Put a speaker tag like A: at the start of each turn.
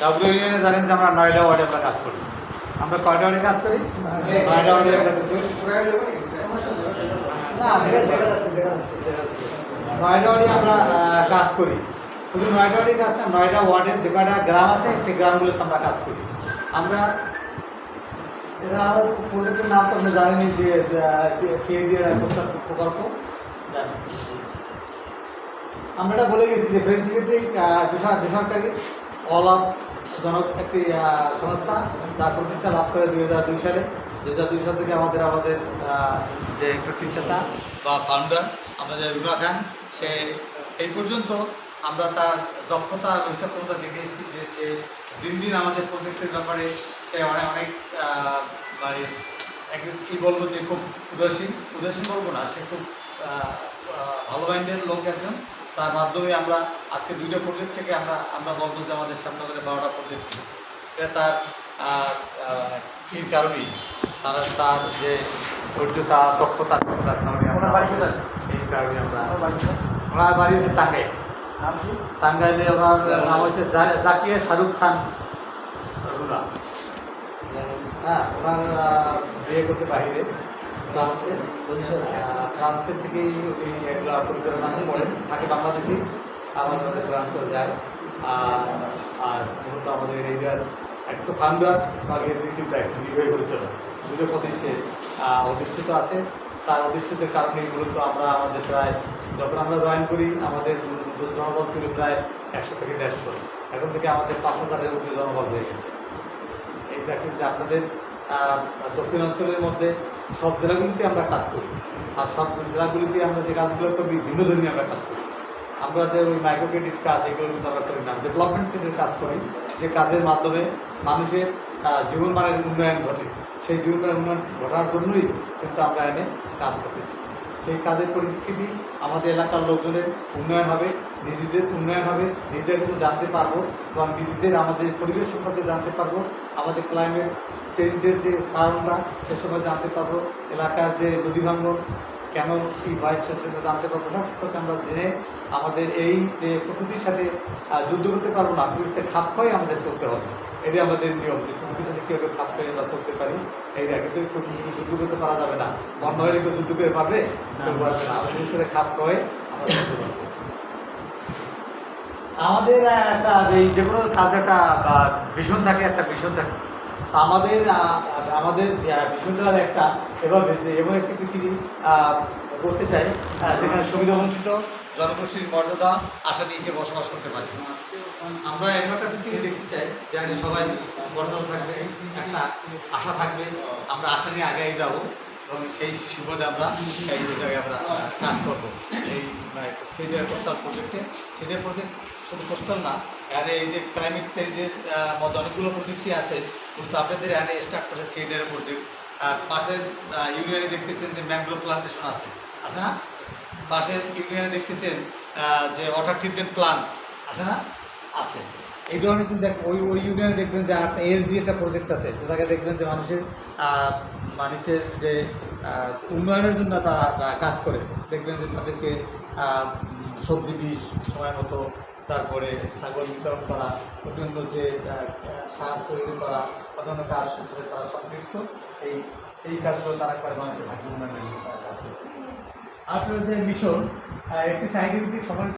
A: W জানেন আমরা নয়ডা ওয়ার্ডে আমরা কাজ করি আমরা কয়টা ওয়ার্ডে আমরা আমরা কাজ করি শুধু নয়ডা ওয়ার্ডে কাজ নয়ডা ওয়ার্ডে যে কয়টা গ্রাম আছে সেই গ্রামগুলোতে আমরা কাজ করি আমরা এরা প্রজেক্টের নাম তো আপনি জানেনই যে প্রকল্প জানেন আমরা বলে গেছি যে ফেন্সিভিটি বেসরকারি অলাভজনক একটি সংস্থা তার প্রতিষ্ঠা লাভ করে দুই হাজার দুই সালে। দুই হাজার দুই সাল থেকে আমাদের আমাদের যে প্রতিষ্ঠাতা বা ফাউন্ডার আমাদের রুনা খান, সে এই পর্যন্ত আমরা তার দক্ষতা এবং সক্ষমতা দেখেছি যে সে দিন দিন আমাদের প্রজেক্টের ব্যাপারে সে অনেক অনেক মানে কি বলব যে খুব উদাসীন উদাসীন বলব না, সে খুব ভালো মাইন্ডের লোক একজন। তার মাধ্যমে আমরা আজকে দুইটা প্রজেক্ট থেকে আমরা আমরা বলব যে আমাদের শ্যামনগরে বারোটা প্রজেক্ট হয়েছে। এটা তার এই কারণেই। তার তার যে ধৈর্যতা দক্ষতা তার কারণে আমরা
B: ওনার বাড়ি কোথায়?
A: এই কারণে আমরা? ওনার বাড়ি হচ্ছে টাঙ্গাইল।
B: নাম
A: টাঙ্গাইলে ওনার নাম হচ্ছে জাকিয়া শাহরুখ খান হ্যাঁ ওনার বিয়ে করছে বাহিরে ফ্রান্সে থেকেই উনি এগুলো পরিচালনা করেন থাকে বাংলাদেশি আমাদের মধ্যে ফ্রান্সেও যায়। আর আর মূলত আমাদের এইটার একটা ফাউন্ডার বা এক্সিকিউটিভ দায়িত্ব নির্বাহী পরিচালক দুটো পদে সে অধিষ্ঠিত আছে। তার অধিষ্ঠিতের কারণে মূলত আমরা আমাদের প্রায়, যখন আমরা জয়েন করি, আমাদের জনবল ছিল প্রায় একশো থেকে দেড়শো। এখন থেকে আমাদের পাঁচ হাজারের উপরে জনবল হয়ে গেছে। এই দেখেন যে আপনাদের আহ, দক্ষিণ অঞ্চলের মধ্যে সব জেলাগুলিতে আমরা কাজ করি। আর সব জেলাগুলিতে আমরা যে কাজগুলো করি বিভিন্ন ধরনের আমরা কাজ করি। আমরা যে ওই মাইক্রো ক্রেডিট কাজ এগুলো কিন্তু আমরা করি না। ডেভেলপমেন্ট সেন্টার কাজ করি যে কাজের মাধ্যমে মানুষের জীবনমানের উন্নয়ন ঘটে। সেই জীবনমানের উন্নয়ন ঘটার জন্যই কিন্তু আমরা এনে কাজ করতেছি। সেই কাজের পরিপ্রেক্ষিতে আমাদের এলাকার লোকজনের উন্নয়ন হবে, নিজেদের উন্নয়ন হবে, নিজেদের কিছু জানতে পারব এবং নিজেদের আমাদের পরিবেশ সম্পর্কে জানতে পারব, আমাদের ক্লাইমেট চেঞ্জের যে কারণটা সে সময় জানতে পারব, এলাকার যে নদী ভাঙ্গন কেন কী হয় সেটা জানতে পারব। সব আমরা জেনে আমাদের এই যে প্রকৃতির সাথে যুদ্ধ করতে পারব না প্রকৃতির সাথে খাপ খাই আমাদের চলতে হবে। এটাই আমাদের নিয়ম যে প্রকৃতির সাথে কীভাবে খাপ খাই আমরা চলতে পারি। এইটা কিন্তু প্রকৃতির সাথে যুদ্ধ করতে পারা যাবে না। বন্ধ হয়ে কেউ যুদ্ধ করে পারবে? পারবে না। আমাদের সাথে খাপ খাওয়াই আমাদের একটা এই যে কোনো কাজ একটা ভীষণ থাকে, একটা ভীষণ থাকে। আমাদের আমাদের ভীষণটার একটা এভাবে যে এমন একটি পৃথিবী করতে চাই যেখানে সুবিধা বঞ্চিত জনগোষ্ঠীর মর্যাদা আশা নিচে বসবাস করতে পারি। আমরা এমন একটা পৃথিবী দেখতে চাই যেখানে সবাই মর্যাদা থাকবে, একটা আশা থাকবে, আমরা আশা নিয়ে আগে যাব, এবং সেই সুবাদে আমরা এই জায়গায় আমরা কাজ করব। এই সেইটার কোস্টাল প্রজেক্টে সেইটার প্রজেক্ট শুধু কোস্টাল না এখানে এই যে ক্লাইমেট চেঞ্জের মধ্যে অনেকগুলো প্রযুক্তি আছে, কিন্তু আপনাদের এখানে স্টার্ট করেছে সেইটার প্রজেক্ট পাশের ইউনিয়নে দেখতেছেন যে ম্যানগ্রোভ প্লান্টেশন আছে। আছে না? পাশের ইউনিয়নে দেখতেছেন যে ওয়াটার ট্রিটমেন্ট প্লান্ট আছে না? আছে। এই ধরনের কিন্তু ওই ওই ইউনিয়নে দেখবেন যে একটা এসডি একটা প্রজেক্ট আছে। সেটাকে দেখবেন যে মানুষের মানুষের যে উন্নয়নের জন্য তারা কাজ করে। দেখবেন যে তাদেরকে সবজি বীজ সময় মতো তারপরে ছাগল বিতরণ করা, অন্যান্য যে সার তৈরি করা, অন্যান্য কাজ সাথে তারা সম্পৃক্ত। এই এই কাজগুলো তারা করে মানুষের ভাগ্য উন্নয়নের জন্য তারা কাজ করতেছে। আপনার যে মিশন একটি সাইন্টিফিক সময়